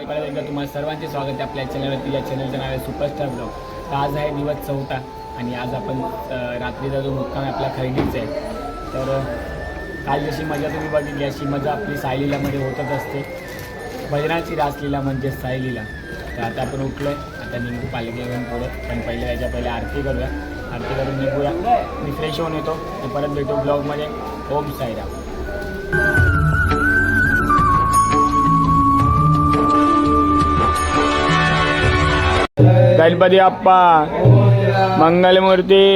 एकदा तुम्हाला सर्वांचे स्वागत आहे आपल्या चॅनलवरती या चॅनलचं नाव आहे सुपरस्टार ब्लॉग तर आज आहे दिवस चौथा आणि आज आपण रात्रीचा जो मुक्काम आहे आपला खैनीचा आहे. तर काल जशी मजा तुम्ही बघितली अशी मजा आपली सायलीलामध्ये होतच असते. भजनाची रासलीला म्हणजे सायलीला. तर आता आपण उठलो आहे आता निघू पालिकेवरून पुढं. पण पहिले याच्या पहिले आरती करूया. आरती करून निघूया. मी फ्रेश होऊन येतो. परत भेटू ब्लॉगमध्ये ओम साईराम. गणपती अप्पा मंगलमूर्ती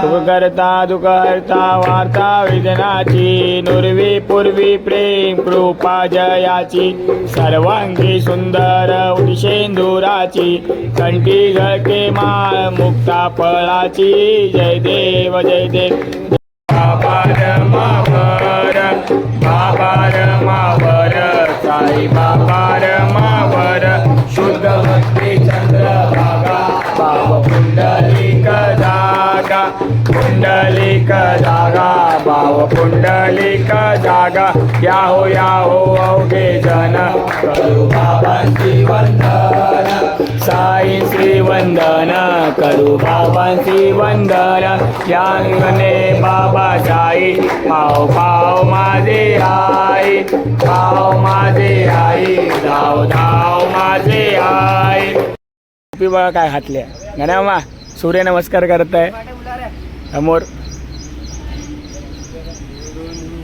सुखकर्ता दुःखहर्ता वार्ता वेदनाची नुर्वी पूर्वी प्रेम कृपा जयाची सर्वांगी सुंदर उदिशेंदुराची कंठी गळके माळ मुक्ता फळाची जय देव जय देव. बाबा रमावर बाबा रमावर साई पुंडलिक जागा भाव पुंडलिक जागा. या हो या हो अवघे जन. करू बाबांची वंदन. साई श्री वंदन. करू बाबांची वंदन. यांगणे बाबा साई पाव पाव माझे आई. पाव माझे आई धाव धाव माझे आई. टोपी काय घातले गणामा सूर्य नमस्कार करताय. समोर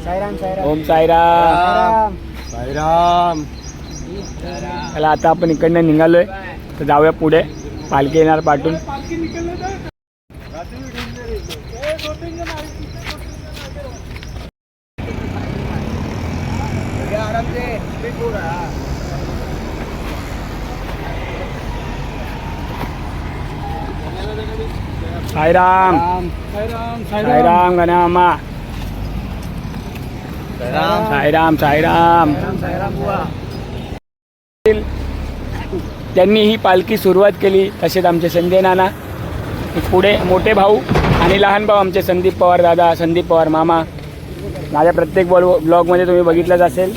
साईराम साईराम. ओम साईराम. साईराम. चला आता आपण इकडनं निघालोय. तर जाऊया पुढे. पालखी येणार पाठून. साईराम. साईराम साईराम. गणामा साईराम. साईराम साईराम. त्यांनी ही पालखी सुरुवात केली. तसेच आमचे संजय नाना पुढे मोठे भाऊ आणि लहान भाऊ आमचे संदीप पवार दादा संदीप पवार मामा. माझ्या प्रत्येक बॉल ब्लॉगमध्ये तुम्ही बघितलंच असेल.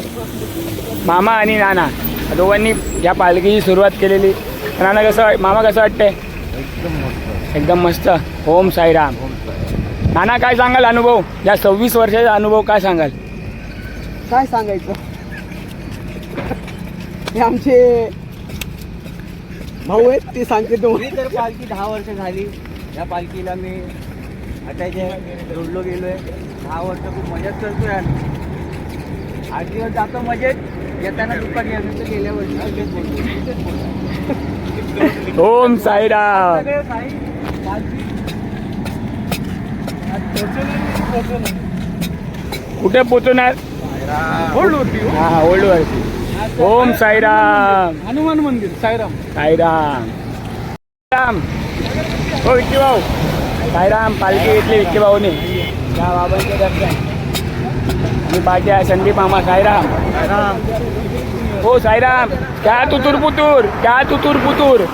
मामा आणि नाना दोघांनी या पालखीची सुरुवात केलेली. नाना कसं मामा कसं वाटतंय? एकदम मस्त. ओम साईराम. नाना काय सांगाल? अनुभव? या सव्वीस वर्षाचा अनुभव काय सांगाल? काय सांगायचं? हे आमचे भाऊ आहेत ते सांगते तो मी तर पालखी दहा वर्ष झाली. या पालखीला मी आता जे जोडलो गेलोय. दहा वर्ष खूप मजाच करतोय आम्ही. आठ दिवस जातो मजेत. येताना दुपारी आम्ही तर गेल्या वर्षी. ओम साईराम. सगळे साई, पालखी. आज पोहोचवलं नाही, पोहोचवलं. कुठे पोचवणार? हा ओल्ड वरती ओम साईराम हनुमान मंदिर साईराम साईराम राम हो विक्की भाऊ साईराम पालखी घेतली विक्की भाऊने या बाबांचे दर्शन आणि बाकी आहे संदीप मामा साईराम हो साईराम क्या तुतुर पुतूर क्या तुतुर पुतूर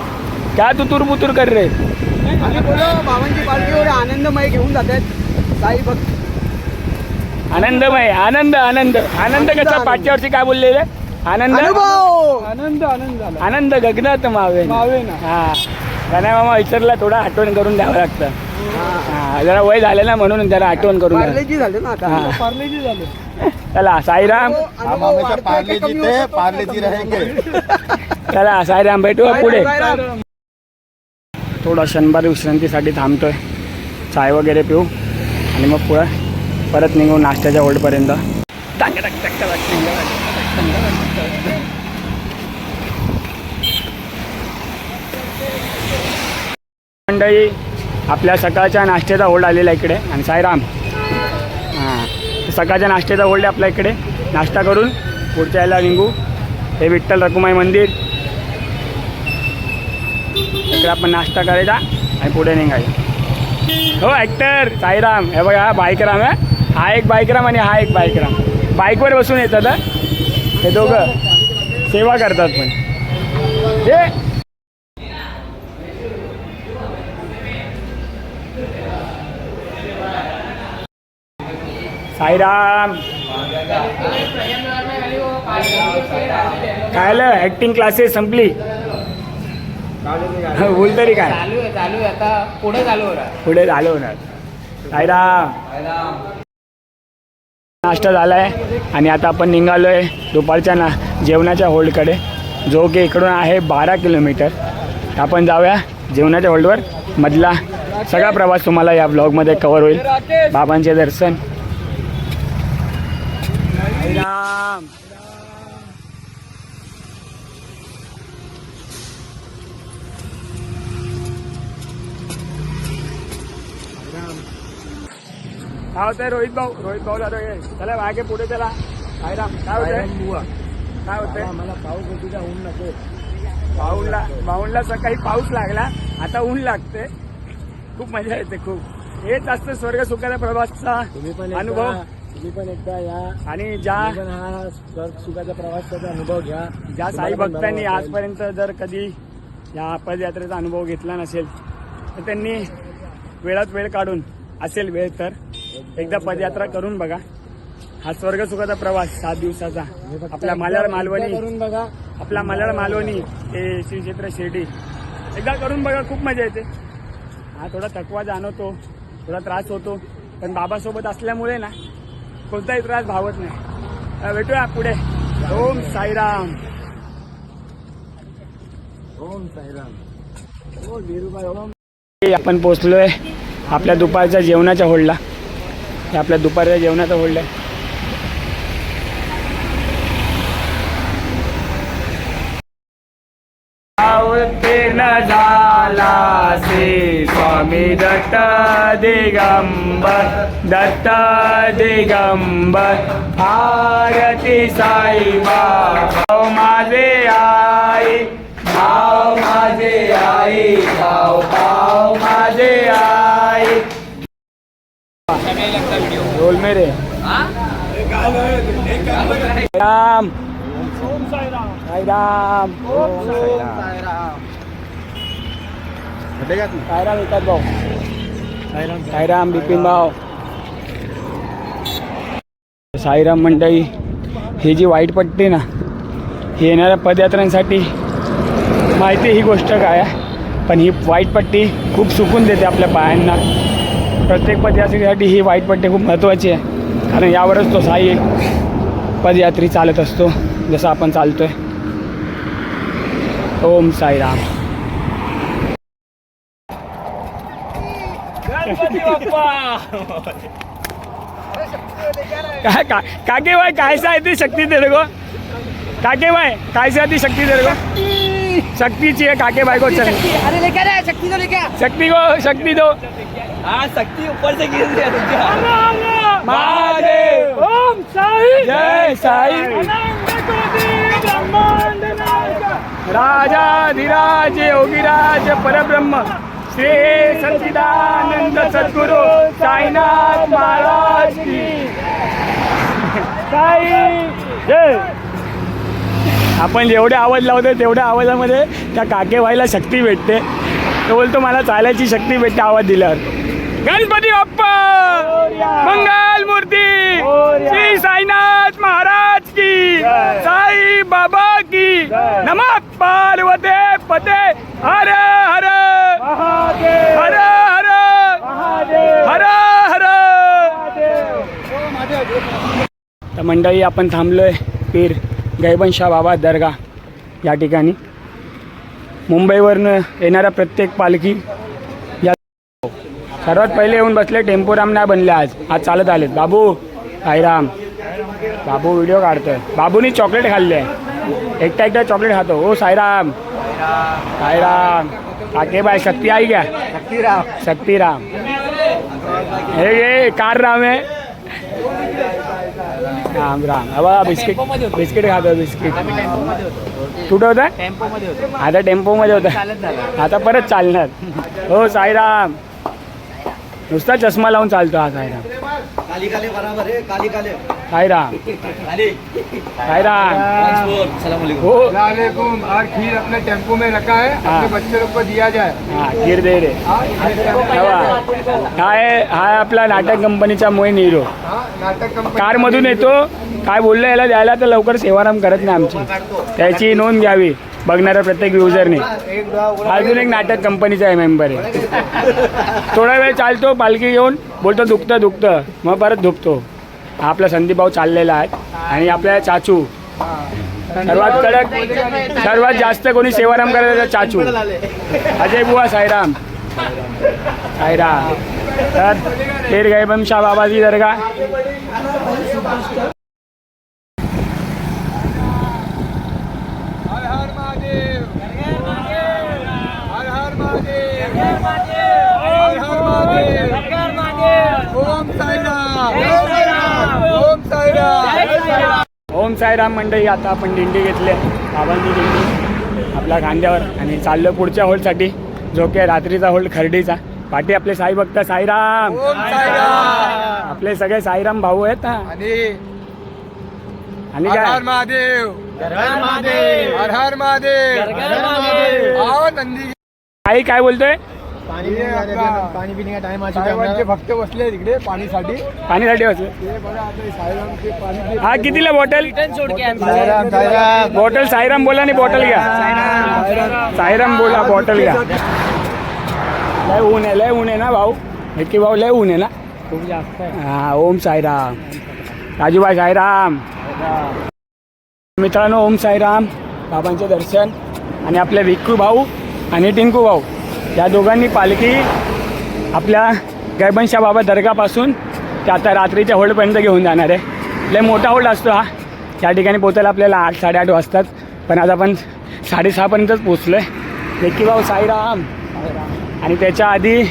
क्या तुतुर पुतूर कर रे बाबांची पालखी एवढे आनंदमय घेऊन जातात साई भक्त आनंदमय आनंद आनंद. आनंद कसा. पाचच्या वर्षी काय बोललेले आनंद? अनुभव! आनंद आनंद झाला आनंद गगनात मावे. हा. गणा मामा विचारला थोडा आठवण करून द्यावं लागतं. हा. जरा वय झालं ना म्हणून जरा आठवण करून हा. चला साईराम. चला साईराम भेटू पुढे. थोडा क्षणभर विश्रांतीसाठी थांबतोय. चाय वगैरे पिऊ. आणि मग पुढं परत निघू नाश्त्याच्या ओढपर्यंत मंडळी आपल्या सकाळच्या नाश्त्याचा ओल्ड आलेला इकडे आणि साईराम. हां सकाळच्या नाश्त्याचा ओल्ड आहे आपल्या इकडे. नाश्ता करून पुढच्या यायला निघू. हे विठ्ठल रकुमाई मंदिर. इकडे आपण नाश्ता करायचा आणि पुढे निघायचं. हो ॲक्टर साईराम. हे बघा बाईक राम आहे हा एक बाईकराम आणि हा एक बाईकराम बाईकवर बसून येतात हं. दोघं. सेवा करतात पण. हे! साईराम! कायलं ऍक्टिंग क्लासेस संपली. बोल तरी काय? चालू आहे चालू आहे. आता पुढे चालू होणार. पुढे झालं होणार. साईराम! नाश्ता आहे आणि आता आपण निघालो आहे दुपारच्या ना जेवणाच्या होल्डकडे जो की इकडून आहे बारा किलोमीटर. आपण जाऊया जेवणाच्या होल्डवर मधला सगळा प्रवास तुम्हाला या ब्लॉगमध्ये कवर होईल. बाबांचे दर्शन. राम. काय होतंय रोहित भाऊ? रोहित भाऊला तो ये. चला मागे पुढे चला. साईराम काय होतंय? काय होतंय? मला पाऊस ऊन नको. बाऊनला बाऊनला सकाळी पाऊस लागला. आता ऊन लागते खूप मजा येते खूप. हेच असतं स्वर्ग सुखाचा प्रवासचा अनुभव. तुम्ही पण एकदा या. आणि ज्या हा स्वर्ग सुखाचा प्रवासाचा अनुभव घ्या. ज्या साई भक्तांनी. आजपर्यंत जर कधी या पदयात्रेचा अनुभव घेतला नसेल तर त्यांनी वेळात वेळ काढून असेल वेळ तर. एकदा पदयात्रा करून बघा. हा स्वर्ग सुखाचा प्रवास सात दिवसाचा. आपल्या मल्याळ मालवणी. करून बघा आपला मल्याळ मालवणी ते श्री क्षेत्र शिर्डी. एकदा करून बघा खूप मजा येते. हा थोडा थकवा जाणवतो थोडा त्रास होतो. पण बाबासोबत असल्यामुळे ना कोणताही त्रास भावत नाही. भेटूया पुढे. ओम साईराम. ओम साईराम. आपण पोचलोय आपल्या दुपारच्या जेवणाच्या होल्डला हे आपल्या दुपारच्या जेवणाचा होल्ड आहे. झाला से स्वामी दत्त दिगंबर दत्त दिगंबर आरती साई बाबा माझे आई भाव माझे आई भाव भाव माझे आई. रोल मेरे राम. साई राम साईराम येतात भाऊ. साईराम बिपिन भाऊ. साईराम मंडई ही जी वाईट पट्टी ना ही येणाऱ्या पदयात्रांसाठी माहिती ही गोष्ट काय आहे? पण ही वाईट पट्टी खूप सुकून देते आपल्या पायांना. प्रत्येक पदयात्रेसाठी ही वाईट पट्टी खूप महत्त्वाची आहे. कारण यावरच तो साई पदयात्री चालत असतो जसं आपण चालतोय. ओम साईराम. काय का काके कैसा है ती शक्ति तेरे को काके भाई कैसा ती शक्ति तेरे को शक्ति चाहिए काके भाई को चल। अरे लेके आ शक्ति को लेके शक्ति को शक्ति दो। हाँ शक्ति ऊपर से गिर रही महादेव। ओम साई। जय साई। राजाधिराज योगीराज परब्रह्म। श्री सच्चिदानंद सद्गुरु साईनाथ महाराज की। साई जय। आपण जेवढे आवाज लावतो तेवढ्या आवाजामध्ये त्या काकेबाईला शक्ती भेटते. तो बोलतो मला चालायची शक्ती भेटते आवाज दिल्यावर. गणपती बाप्पा! मंगल मूर्ती श्री साईनाथ महाराज की! साई बाबा की! नमः पार्वते पते! हर हर! हर हर! हर हर! तर मंडळी आपण थांबलोय पीर गैबनशाह बाबा दर्गा या ठिकाणी. मुंबईवरनं येणाऱ्या प्रत्येक पालखी या सर्वात पहिले येऊन बसले टेम्पोराम नाही बनले आज. आज चालत आलेत. बाबू साईराम. बाबू व्हिडिओ काढतोय. बाबूनी चॉकलेट खाल्ले. एकटा एकटा चॉकलेट खातो. ओ साईराम. साईराम. काके बाय शक्ती आई क्या शक्तिराम. शक्तिराम. हे कार राम आहे. राम राम हवा बिस्किट बिस्किट खातो बिस्किट. कुठं होता? टेम्पो मध्ये होतो. आता टेम्पोमध्ये होता. आता परत चालणार. हो साईराम. नुसता चष्मा लावून चालतो हा साईराम. काली काले. बराबर है काली सलाम हो. वालेकुम और खीर अपने टेम्पो में रखा है हाँ। अपने बच्चे लोग को दिया जाए। हा खीर दे रे हवा हा हा आपला नाटक कंपनीचा मोईन हिरो हाँ नाटक कंपनी कारमधून येतो काय बोललं याला द्यायला तर लवकर सेवाराम करत नाही आमची. त्याची नोंद घ्यावी. बघणाऱ्या प्रत्येक युजरने अजून एक नाटक कंपनीचा आहे मेंबर आहे. थोडा वेळ चालतो पालखी घेऊन. बोलतो दुखतं दुखतं. मग परत दुखतो हा आपला संदीप भाऊ चाललेला आहे आणि आपल्या चाचू. सर्वात कडक सर्वात जास्त कोणी सेवाराम करायचा चाचू. अजय बुवा साईराम. साईराम. तर तेर गायबम शाह बाबाजी दर्गा हर हर महादेव हर हर महादेव हर हर महादेव ओम साईराम ओम साईराम ओम साईराम मंडळी आता आपण दिंडी घेतली. बाबांची दिंडी आपल्या खांद्यावर आणि चाललो पुढच्या होल्डसाठी जो की रात्रीचा होल्ड खर्डीचा. पाठी आपले साई भक्त साईराम. ओम साईराम. आपले सगळे साईराम भाऊ आहेत ना आणि आणि हर हर काय महादेव. हर हर काय बोलतोय? पाणी पिणे टाइम साहेबांचे भक्त बसले तिकडे पाणीसाठी. पाणीसाठी वाचलं ते बघा आता साहेबांचे पाणी हा कितीला बॉटल बॉटल साईराम बोला आणि बॉटल घ्या. साईराम बोला बॉटल घ्या. लय ऊन आहे लय ऊन आहे ना भाऊ? विक्की भाऊ लय ऊन आहे ना? खूप जास्त हा ओम साईराम. राजूभाई साईराम. मित्रांनो ओम साईराम. बाबांचे दर्शन. आणि आपले विक्कू भाऊ आणि टिंकू भाऊ. या दोघांनी पालखी आपल्या गैबनशा बाबा दर्गापासून ते आता रात्रीच्या होल्डपर्यंत घेऊन जाणार आहे. लय मोठा होल्ड असतो हा. त्या ठिकाणी पोचायला आपल्याला आठ साडेआठ वाजतात. पण आज आपण साडेसहापर्यंतच पोचलो आहे विक्की भाऊ साईराम. आणि त्याच्या आधी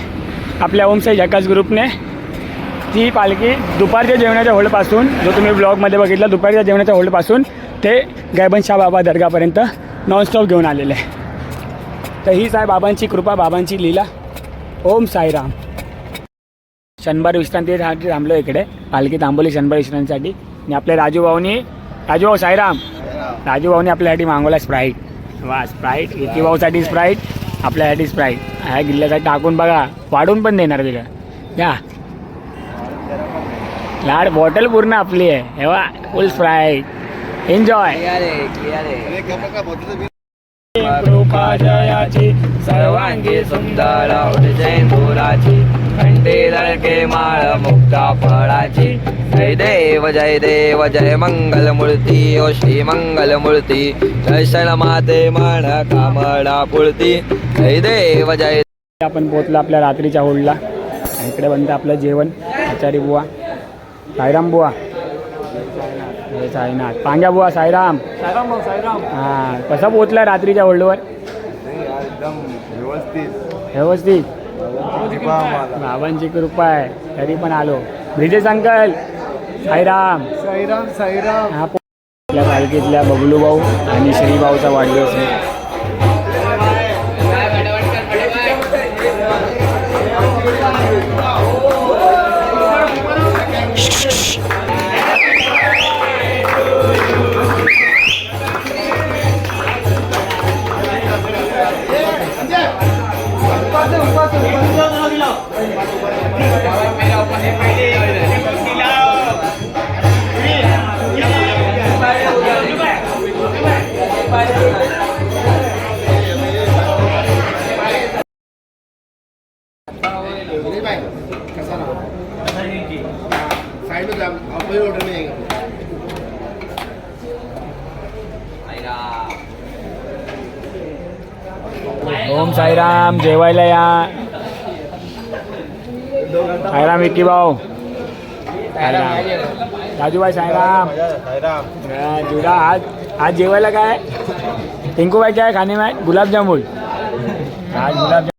आपल्या ओमसाई जकास ग्रुपने ती पालखी दुपारच्या जेवणाच्या होल्डपासून जो तुम्ही ब्लॉगमध्ये बघितला दुपारच्या जेवणाच्या होल्डपासून ते गैबनशाह बाबा दर्गापर्यंत नॉनस्टॉप घेऊन आलेले आहे. तर हीच आहे बाबांची कृपा बाबांची लीला. ओम साईराम. शनिवार विश्रांतीसाठी थांबलो इकडे. पालखी थांबवली शनिवार विश्रांतीसाठी. आणि आपले राजूभाऊनी राजूभाऊ साईराम. राजूभाऊनी आपल्यासाठी मागवला स्प्राईट. वा स्प्राईट. विकी भाऊसाठी स्प्राईट आपल्यासाठी स्प्राईट. ह्या गिल्ल्यासाठी टाकून बघा. वाढून पण देणार तिला या. लाड बॉटल पूर्ण आपली आहे. हे वा फुल स्प्राईट. एन्जॉय कृपा जयाची सर्वांगी सुंदर जयंदुराची कंठी लळके माळ मुक्ता फळाची. जय देव जय देव जय मंगल मूर्ती ओ श्री मंगल मूर्ती जय माते म्हण कामडा पुळती जय देव जय आपण पोहोचलो आपल्या रात्रीच्या होल्डला इकडे बनतं आपलं जेवण. आचारी बुवा. साईराम बुवा. साईनाथ. पांग्या बुवा साईराम. साईराम भाऊ साईराम. हां कसा पोहोचला रात्रीच्या एकदम व्यवस्थित. व्यवस्थित? बाबांची कृपा आहे. तरी पण आलो. ब्रिजेश अंकल साईराम. साईराम साईराम. हा पो- आपल्या पालखीतल्या बबलू भाऊ आणि श्रीभाऊचा वाढदिवस आहे. ओम साईराम जेवायला या साईराम विक्की भाऊ साईराम राजूभाई साईराम जुडा आज आज जेवायला काय टिंकूबाई काय खाणे में गुलाबजामुन आज गुलाबजामुन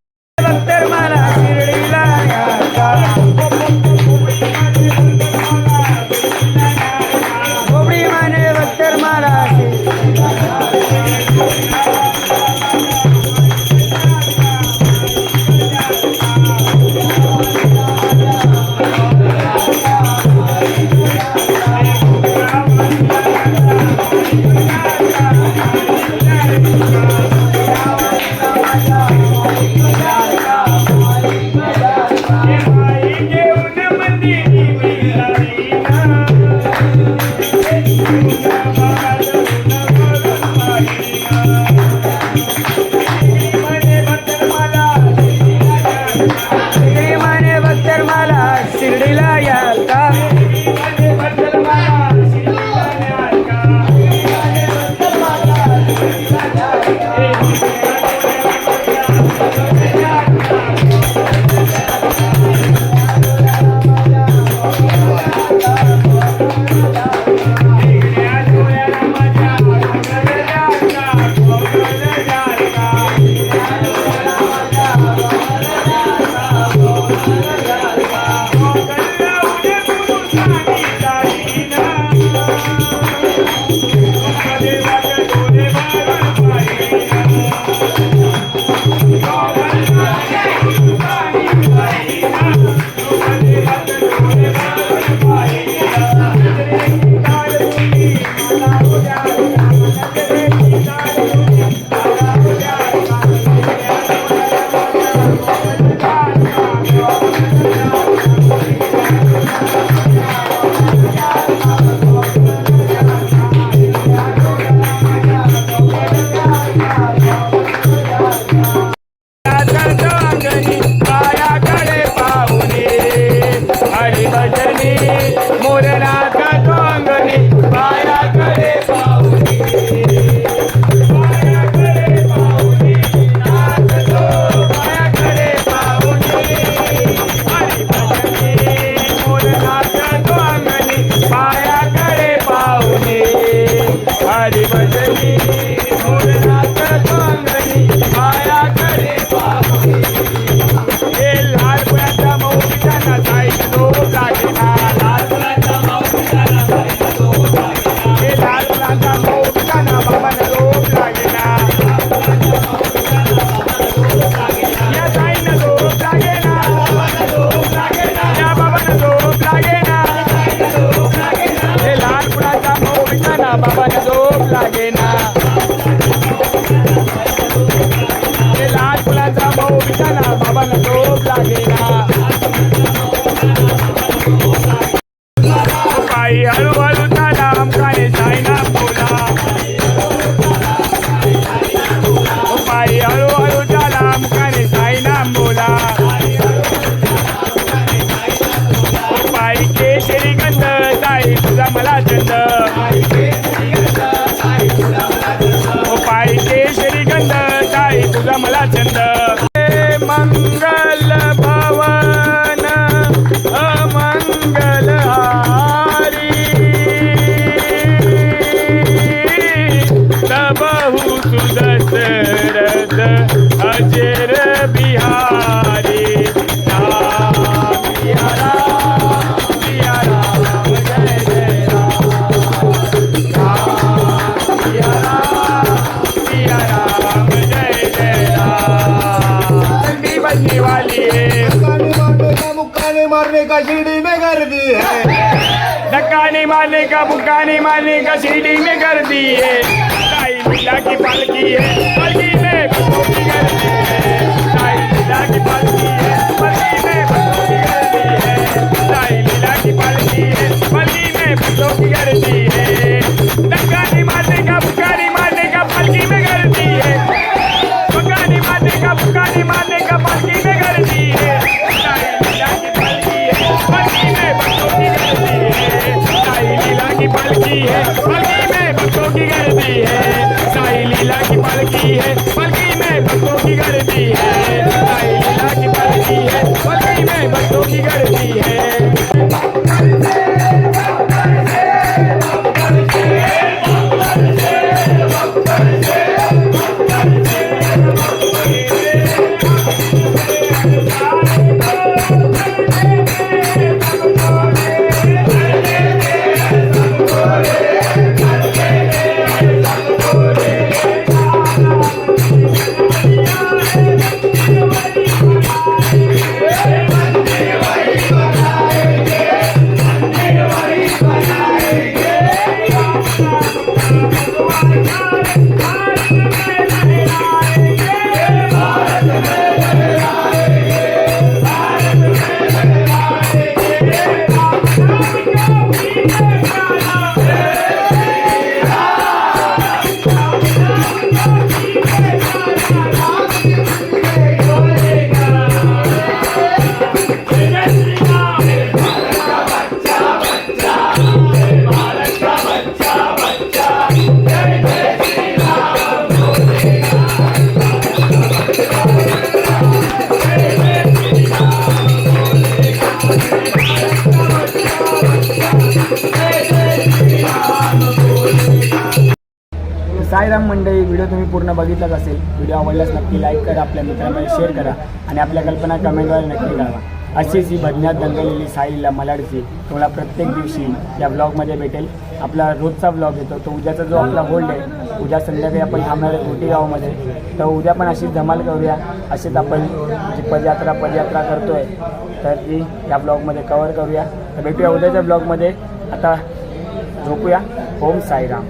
apa-apa. दुकाने मारने का सीडी में कर दी है की पालकी है। पालकी में बघितलंच असेल व्हिडिओ आवडल्यास नक्की लाईक करा आपल्या मित्रांमध्ये शेअर करा आणि आपल्या कल्पना कमेंटद्वारे नक्की कळवा अशीच ही भजनात दंगलेली साईला मलाडची तुम्हाला प्रत्येक दिवशी या ब्लॉगमध्ये भेटेल. आपला रोजचा ब्लॉग येतो तो उद्याचा जो आपला होल्ड आहे उद्या संध्याकाळी आपण थांबणार आहे मोठी गावामध्ये. तर उद्या पण अशीच धमाल करूया. अशीच आपण जी पदयात्रा पदयात्रा करतो आहे तर ती या ब्लॉगमध्ये कवर करूया. तर भेटूया उद्याच्या ब्लॉगमध्ये आता झोपूया. ओम साईराम.